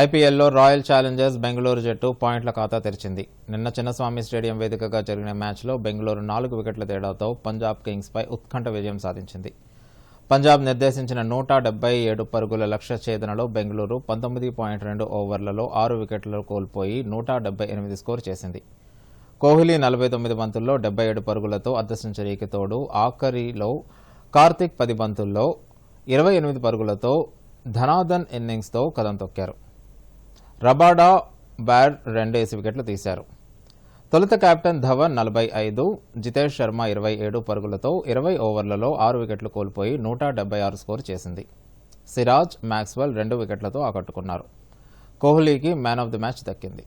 ఐపీఎల్లో royal Challengers Bengaluru జట్టు పాయింట్ల ఖాతా తెరిచింది. నిన్న చిన్నస్వామి స్టేడియం వేదికగా జరిగిన మ్యాచ్లో బెంగళూరు నాలుగు వికెట్ల తేడాతో పంజాబ్ కింగ్స్పై ఉత్కంఠ విజయం సాధించింది. పంజాబ్ నిర్దేశించిన నూట డెబ్బై ఏడు పరుగుల లక్ష్య ఛేదనలో బెంగళూరు పంతొమ్మిది పాయింట్ రెండు ఓవర్లలో ఆరు వికెట్లు కోల్పోయి నూట డెబ్బై ఎనిమిది స్కోర్ చేసింది. కోహ్లీ నలభై తొమ్మిది బంతుల్లో డెబ్బై ఏడు పరుగులతో అర్ధ సెంచరీకి తోడు. ఆఖరిలో కార్తిక్ పది బంతుల్లో ఇరవై ఎనిమిది పరుగులతో ధనాధన్ ఇన్నింగ్స్తో కథం తొక్కారు. రబాడా బ్యాడ్ రెండేసి వికెట్లు తీశారు. తొలుత కెప్టెన్ ధవన్ నలభై ఐదు జితేష్ శర్మ ఇరవై ఏడు పరుగులతో ఇరవై ఓవర్లలో ఆరు వికెట్లు కోల్పోయి నూట డెబ్బై ఆరు స్కోర్ చేసింది. సిరాజ్ మ్యాక్స్వెల్ రెండు వికెట్లతో ఆకట్టుకున్నారు. కోహ్లీకి మ్యాన్ ఆఫ్ ది మ్యాచ్ దక్కింది.